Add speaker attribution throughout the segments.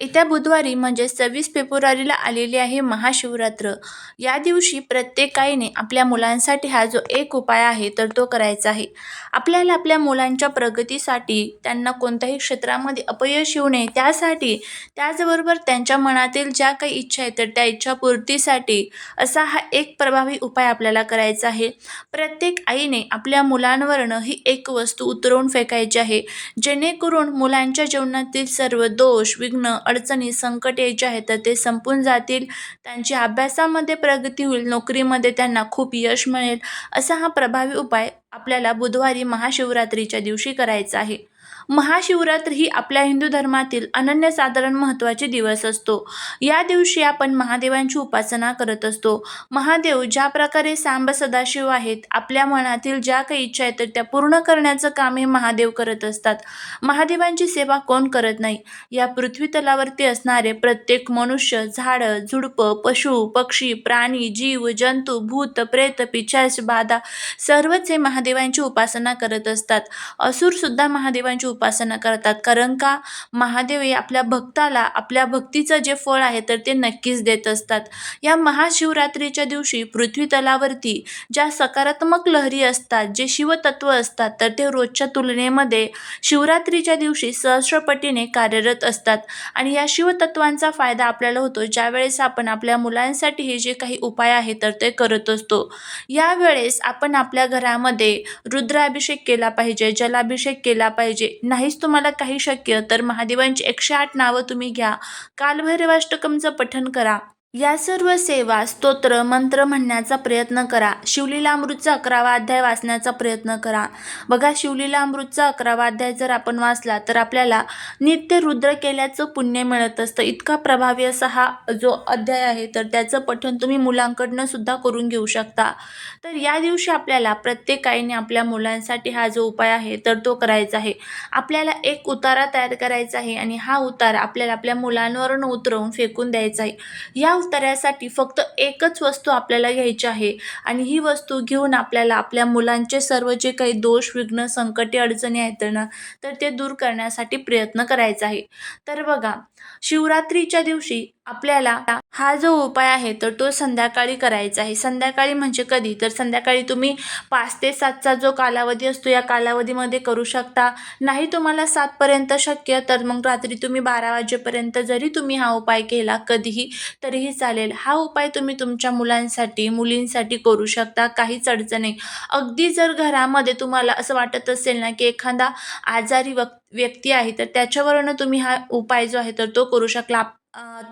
Speaker 1: येत्या बुधवारी म्हणजे सव्वीस फेब्रुवारीला आलेली आहे महाशिवरात्र. या दिवशी प्रत्येक आईने आपल्या मुलांसाठी हा जो एक उपाय आहे तर तो करायचा आहे. आपल्याला आपल्या मुलांच्या प्रगतीसाठी त्यांना कोणत्याही क्षेत्रामध्ये अपयश येऊ नये त्यासाठी त्याचबरोबर त्यांच्या मनातील ज्या काही इच्छा आहेत तर त्या इच्छापूर्तीसाठी असा हा एक प्रभावी उपाय आपल्याला करायचा आहे. प्रत्येक आईने आपल्या मुलांवरनं ही एक वस्तू उतरवून फेकायची आहे. जेणेकरून मुलांच्या जीवनातील सर्व दोष विघ्न अडचणी संकट यायचे आहेत तर ते संपून जातील. त्यांची अभ्यासामध्ये प्रगती होईल नोकरीमध्ये त्यांना खूप यश मिळेल. असा हा प्रभावी उपाय आपल्याला बुधवारी महाशिवरात्रीच्या दिवशी करायचा आहे. महाशिवरात्र ही आपल्या हिंदू धर्मातील अनन्यसाधारण महत्त्वाचे दिवस असतो. या दिवशी आपण महादेवांची उपासना करत असतो. महादेव ज्या प्रकारे सांब सदाशिव आहेत आपल्या मनातील ज्या काही इच्छा आहेत तर त्या पूर्ण करण्याचं काम हे महादेव करत असतात. महादेवांची सेवा कोण करत नाही? या पृथ्वी तलावरती असणारे प्रत्येक मनुष्य झाडं झुडपं पशु पक्षी प्राणी जीव जंतू भूत प्रेत पिशाच बाधा सर्वच हे महादेवांची उपासना करत असतात. असुरसुद्धा महादेवांची उपासना करतात. कारण का? महादेव हे आपल्या भक्ताला आपल्या भक्तीचं जे फळ आहे तर ते नक्कीच देत असतात. या महाशिवरात्रीच्या दिवशी पृथ्वी तलावरती ज्या सकारात्मक लहरी असतात जे शिवतत्व असतात तर ते रोजच्या तुलनेमध्ये शिवरात्रीच्या दिवशी सहस्रपटीने कार्यरत असतात. आणि या शिवतत्वांचा फायदा आपल्याला होतो. ज्यावेळेस आपण आपल्या मुलांसाठी हे जे काही उपाय आहे तर ते करत असतो. यावेळेस आपण आपल्या घरामध्ये रुद्राभिषेक केला पाहिजे जलाभिषेक केला पाहिजे. नाहीच तुम्हाला काही शक्य तर महादेवांची एकशे आठ नावं तुम्ही घ्या. कालभैरवाष्टकमचं पठण करा. या सर्व सेवा स्तोत्र मंत्र म्हणण्याचा प्रयत्न करा. शिवलीलामृतचा अकरावा अध्याय वाचण्याचा प्रयत्न करा. बघा शिवलीलामृतचा अकरावा अध्याय जर आपण वाचला तर आपल्याला नित्य रुद्र केल्याचं पुण्य मिळत असतं. इतका प्रभावी असा हा जो अध्याय आहे तर त्याचं पठण तुम्ही मुलांकडनं सुद्धा करून घेऊ शकता. तर या दिवशी आपल्याला प्रत्येक आईने आपल्या मुलांसाठी हा जो उपाय आहे तर तो करायचा आहे. आपल्याला एक उतारा तयार करायचा आहे आणि हा उतारा आपल्याला आपल्या मुलांवरून उतरवून फेकून द्यायचा आहे. या तऱ्यासाठी फक्त एकच वस्तू आपल्याला घ्यायची आहे. आणि ही वस्तू घेऊन आपल्याला आपल्या मुलांचे सर्व जे काही दोष विघ्न संकटे अडचणी आहेत ना तर ते दूर करण्यासाठी प्रयत्न करायचा आहे. तर बघा शिवरात्रीच्या दिवशी आपल्याला हा जो उपाय आहे तर तो संध्याकाळी करायचा आहे. संध्याकाळी म्हणजे कधी? तर संध्याकाळी तुम्ही पाच ते सातचा जो कालावधी असतो या कालावधीमध्ये करू शकता. नाही तुम्हाला सातपर्यंत शक्य तर मग रात्री तुम्ही बारा वाजेपर्यंत जरी तुम्ही हा उपाय केला कधीही तरीही चालेल. हा उपाय तुम्ही तुमच्या मुलांसाठी मुलींसाठी करू शकता काहीच अडचण नाही. अगदी जर घरामध्ये तुम्हाला असं वाटत असेल ना की एखादा आजारी व्यक्ती आहे तर त्याच्यावरनं तुम्ही हा उपाय जो आहे तर तो करू शकला.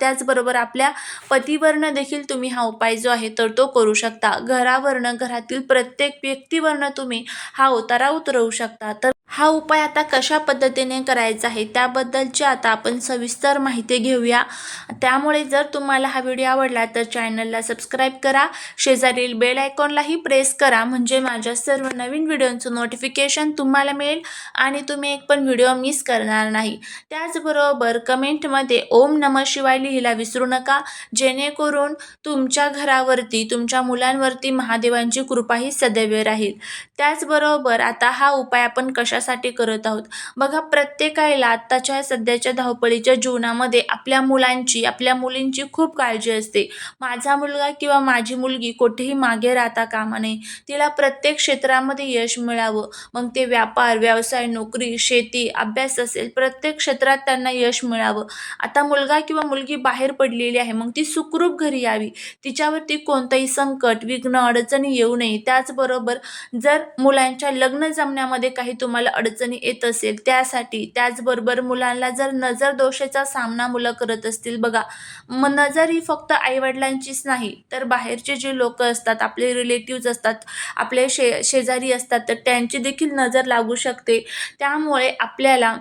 Speaker 1: त्याचबरोबर आपल्या पतीवरनं देखील तुम्ही हा उपाय जो आहे तर तो करू शकता. घरावरनं घरातील प्रत्येक व्यक्तीवरनं तुम्ही हा उतारा उतरवू शकता. तर हा उपाय आता कशा पद्धतीने करायचा आहे त्याबद्दलची आता आपण सविस्तर माहिती घेऊया. त्यामुळे जर तुम्हाला हा व्हिडिओ आवडला तर चॅनलला सबस्क्राईब करा. शेजारील बेल आयकॉनलाही प्रेस करा. म्हणजे माझ्या सर्व नवीन व्हिडिओंचं नोटिफिकेशन तुम्हाला मिळेल आणि तुम्ही एक पण व्हिडिओ मिस करणार नाही. त्याचबरोबर कमेंटमध्ये ओम नम शिवाय लिहिला विसरू नका. जेणेकरून तुमच्या घरावरती तुमच्या मुलांवरती महादेवांची कृपाही सदैव राहील. त्याचबरोबर आता हा उपाय आपण कशा कशासाठी करत आहोत. बघा प्रत्येकाला आत्ताच्या सध्याच्या धावपळीच्या जीवनामध्ये आपल्या मुलांची आपल्या मुलींची खूप काळजी असते. माझा मुलगा किंवा माझी मुलगी कुठेही मागे राहता कामा नये. तिला प्रत्येक क्षेत्रामध्ये यश मिळावं. मग ते व्यापार व्यवसाय नोकरी शेती अभ्यास असेल प्रत्येक क्षेत्रात त्यांना यश मिळावं. आता मुलगा किंवा मुलगी बाहेर पडलेली आहे मग ती सुखरूप घरी यावी. तिच्यावरती कोणतंही संकट विघ्न अडचणी येऊ नये. त्याचबरोबर जर मुलांच्या लग्न जमण्यामध्ये काही तुम्हाला अडचणी येत असेल त्यासाठी त्याचबरोबर मुलांना जर नजर दोषाचा सामना मुलं करत असतील बघा. मग नजर ही फक्त आईवडिलांचीच नाही तर बाहेरचे जे लोक असतात आपले रिलेटिव्ज असतात आपले शे शेजारी असतात तर त्यांची देखील नजर लागू शकते. त्यामुळे आपल्याला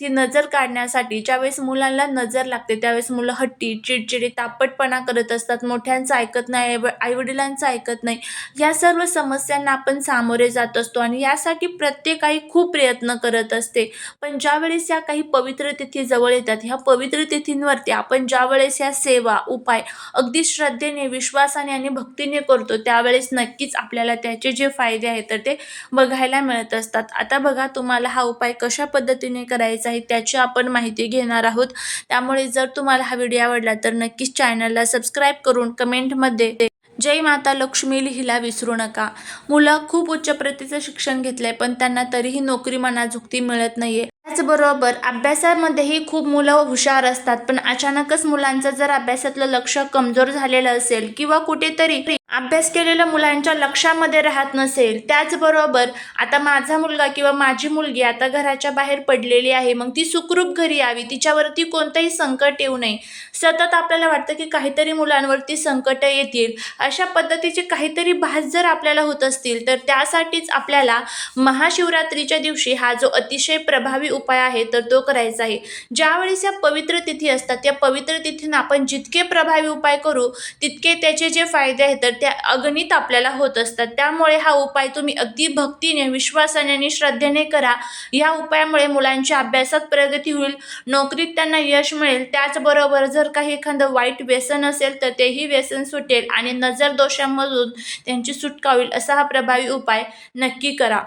Speaker 1: ती नजर काढण्यासाठी ज्यावेळेस मुलांना नजर लागते त्यावेळेस मुलं हट्टी चिडचिडी तापटपणा करत असतात. मोठ्यांचं ऐकत नाही आईवडिलांचं ऐकत नाही. या सर्व समस्यांना आपण सामोरे जात असतो आणि यासाठी प्रत्येक आई खूप प्रयत्न करत असते. पण ज्यावेळेस या काही पवित्र तिथी जवळ येतात ह्या पवित्र तिथींवरती आपण ज्यावेळेस ह्या सेवा उपाय अगदी श्रद्धेने विश्वासाने आणि भक्तीने करतो त्यावेळेस नक्कीच आपल्याला त्याचे जे फायदे आहेत तर ते बघायला मिळत असतात. आता बघा तुम्हाला हा उपाय कशा पद्धतीने करायचा आहे त्याची आपण माहिती घेणार आहोत. त्यामुळे जर तुम्हाला हा व्हिडिओ आवडला तर नक्कीच चॅनलला सबस्क्राईब करून कमेंटमध्ये जय माता लक्ष्मी लिहिला विसरू नका. मुलं खूप उच्च प्रतीचं शिक्षण घेतलंय पण त्यांना तरीही नोकरी मनाजुक्ती मिळत नाहीये. त्याचबरोबर अभ्यासामध्येही खूप मुलं हुशार असतात पण अचानकच मुलांचं जर अभ्यासातलं लक्ष कमजोर झालेलं असेल किंवा कुठेतरी अभ्यास केलेल्या मुलांच्या लक्षामध्ये राहत नसेल त्याचबरोबर आता माझा मुलगा किंवा माझी मुलगी आता घराच्या बाहेर पडलेली आहे मग ती सुखरूप घरी यावी तिच्यावरती कोणतंही संकट येऊ नये. सतत आपल्याला वाटतं की काहीतरी मुलांवरती संकट येतील. अशा पद्धतीचे काहीतरी भास जर आपल्याला होत असतील तर त्यासाठीच आपल्याला महाशिवरात्रीच्या दिवशी हा जो अतिशय प्रभावी उपाय आहे तर तो करायचा आहे. ज्यावेळेस या पवित्र तिथी असतात त्या पवित्र तिथीनं आपण जितके प्रभावी उपाय करू तितके त्याचे जे फायदे आहेत तर त्या अगणित आपल्याला होत असतात. त्यामुळे हा उपाय तुम्ही अगदी भक्तीने विश्वासाने आणि श्रद्धेने करा. या उपायामुळे मुलांच्या अभ्यासात प्रगती होईल नोकरीत त्यांना यश मिळेल. त्याचबरोबर जर काही एखादं वाईट व्यसन असेल तर तेही व्यसन सुटेल आणि नजर दोषांमधून त्यांची सुटका होईल असा हा प्रभावी उपाय नक्की करा.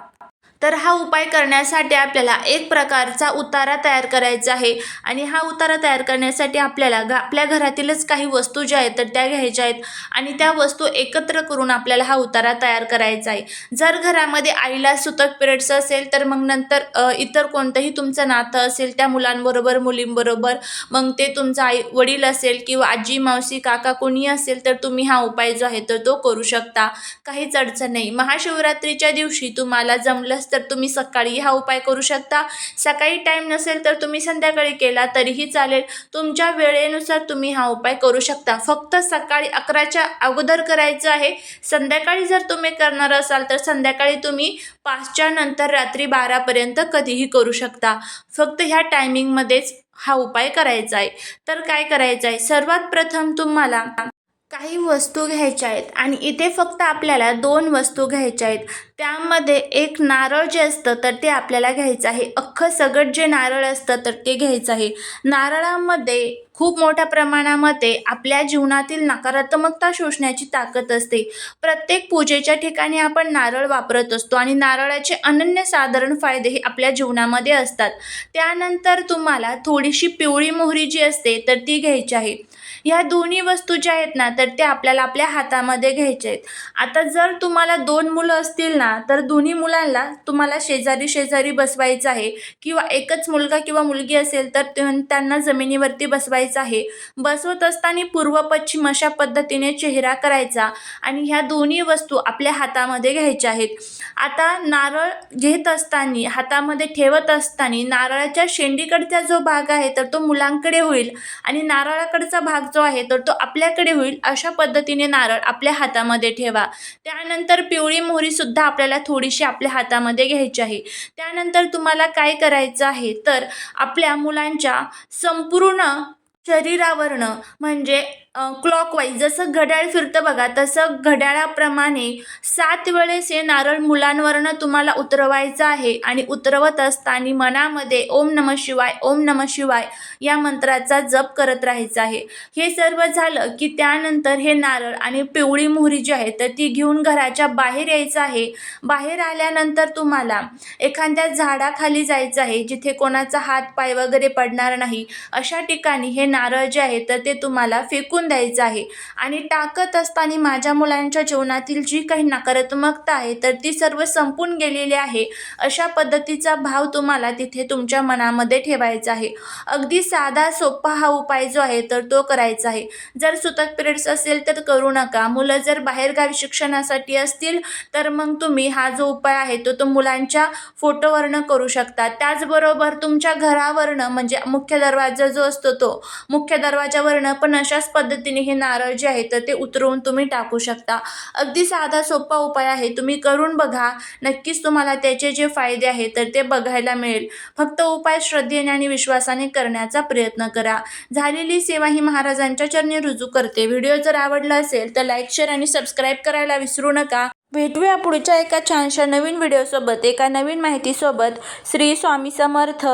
Speaker 1: तर हा उपाय करण्यासाठी आपल्याला एक प्रकारचा उतारा तयार करायचा आहे. आणि हा उतारा तयार करण्यासाठी आपल्याला ग आपल्या घरातीलच काही वस्तू ज्या आहेत तर त्या घ्यायच्या आहेत. आणि त्या वस्तू एकत्र करून आपल्याला हा उतारा तयार करायचा आहे. जर घरामध्ये आईला सुतक पिरियड्स असेल तर मग नंतर इतर कोणतंही तुमचं नातं असेल त्या मुलांबरोबर मुलींबरोबर मग ते तुमचा आई वडील असेल किंवा आजी मावशी काका कोणी असेल तर तुम्ही हा उपाय जो आहे तर तो करू शकता. काहीच अडचण नाही. महाशिवरात्रीच्या दिवशी तुम्हाला जमलंच तर तुम्ही सकाळी हा उपाय करू शकता. सकाळी टाईम नसेल तर तुम्ही संध्याकाळी केला तरीही चालेल. तुमच्या वेळेनुसार तुम्ही हा उपाय करू शकता. फक्त सकाळी अकराच्या अगोदर करायचं आहे. संध्याकाळी जर तुम्ही करणार असाल तर संध्याकाळी तुम्ही पाचच्या नंतर रात्री बारापर्यंत कधीही करू शकता. फक्त ह्या टायमिंगमध्येच हा उपाय करायचा आहे. तर काय करायचं आहे? सर्वात प्रथम तुम्हाला काही वस्तू घ्यायच्या आहेत. आणि इथे फक्त आपल्याला दोन वस्तू घ्यायच्या आहेत. त्यामध्ये एक नारळ जे असतं तर ते आपल्याला घ्यायचं आहे. अख्खं सगळं जे नारळ असतं तर ते घ्यायचं आहे. नारळामध्ये खूप मोठ्या प्रमाणामध्ये आपल्या जीवनातील नकारात्मकता शोषण्याची ताकद असते. प्रत्येक पूजेच्या ठिकाणी आपण नारळ वापरत असतो. आणि नारळाचे अनन्यसाधारण फायदे हे आपल्या जीवनामध्ये असतात. त्यानंतर तुम्हाला थोडीशी पिवळी मोहरी जी असते तर ती घ्यायची आहे. ह्या दोन्ही वस्तू ज्या आहेत ना तर त्या आपल्याला आपल्या हातामध्ये घ्यायच्या आहेत. आता जर तुम्हाला दोन मुलं असतील ना तर दोन्ही मुलांना तुम्हाला शेजारी शेजारी बसवायचं आहे. किंवा एकच मुलगा किंवा मुलगी असेल तर त्यांना जमिनीवरती बसवायचं आहे. बसवत असताना पूर्व पश्चिम अशा पद्धतीने चेहरा करायचा आणि ह्या दोन्ही वस्तू आपल्या हातामध्ये घ्यायच्या आहेत. आता नारळ घेत असताना हातामध्ये ठेवत असताना नारळाच्या शेंडीकडचा जो भाग आहे तर तो मुलांकडे होईल. आणि नारळाकडचा भाग जो आहे तर तो आपल्याकडे होईल अशा पद्धतीने नारळ आपल्या हातामध्ये ठेवा. त्यानंतर पिवळी मोहरीसुद्धा आपल्याला थोडीशी आपल्या हातामध्ये घ्यायची आहे. त्यानंतर तुम्हाला काय करायचं आहे तर आपल्या मुलांच्या संपूर्ण शरीरावरनं म्हणजे क्लॉकवाईज जसं घड्याळ फिरतं बघा तसं घड्याळाप्रमाणे सात वेळेस हे नारळ मुलांवरनं तुम्हाला उतरवायचं आहे आणि उतरवत असताना मनामध्ये ओम नम शिवाय ओम नम शिवाय या मंत्राचा जप करत राहायचा आहे. हे सर्व झालं की त्यानंतर हे नारळ आणि पिवळी मोहरी जी आहे तर ती घेऊन घराच्या बाहेर यायचं आहे. बाहेर आल्यानंतर तुम्हाला एखाद्या झाडाखाली जायचं आहे जिथे कोणाचा हात पाय वगैरे पडणार नाही अशा ठिकाणी हे नारळ जे आहे तर ते तुम्हाला फेकून द्यायचं आहे. आणि टाकत असताना माझ्या मुलांच्या जीवनातील जी काही नकारात्मकता आहे तर ती सर्व संपून गेलेली आहे. अशा पद्धतीचा भाव तुम्हाला तिथे तुमच्या मनामध्ये ठेवायचा आहे. अगदी साधा सोपा हा उपाय जो आहे तर तो करायचा आहे. जर सुतक पिरियड्स असेल तर करू नका. मुलं जर बाहेरगावी शिक्षणासाठी असतील तर मग तुम्ही हा जो उपाय आहे तो तो मुलांच्या फोटोवरनं करू शकता. त्याचबरोबर तुमच्या घरावरनं म्हणजे मुख्य दरवाजा जो असतो तो मुख्य दरवाजावरनं पण अशाच पद्धती पद्धतीने हे नारळ जे आहे तर ते उतरवून तुम्ही टाकू शकता. अगदी साधा सोपा उपाय आहे. तुम्ही करून बघा. नक्कीच तुम्हाला त्याचे जे फायदे आहेत तर ते बघायला मिळेल. फक्त उपाय श्रद्धेने आणि विश्वासाने करण्याचा प्रयत्न करा. झालेली सेवा ही महाराजांच्या चरणी रुजू करते. व्हिडिओ जर आवडला असेल तर लाईक शेअर आणि सबस्क्राईब करायला विसरू नका. भेटूया पुढच्या एका छानशा नवीन व्हिडिओसोबत. एका नवीन माहितीसोबत. श्री स्वामी समर्थ.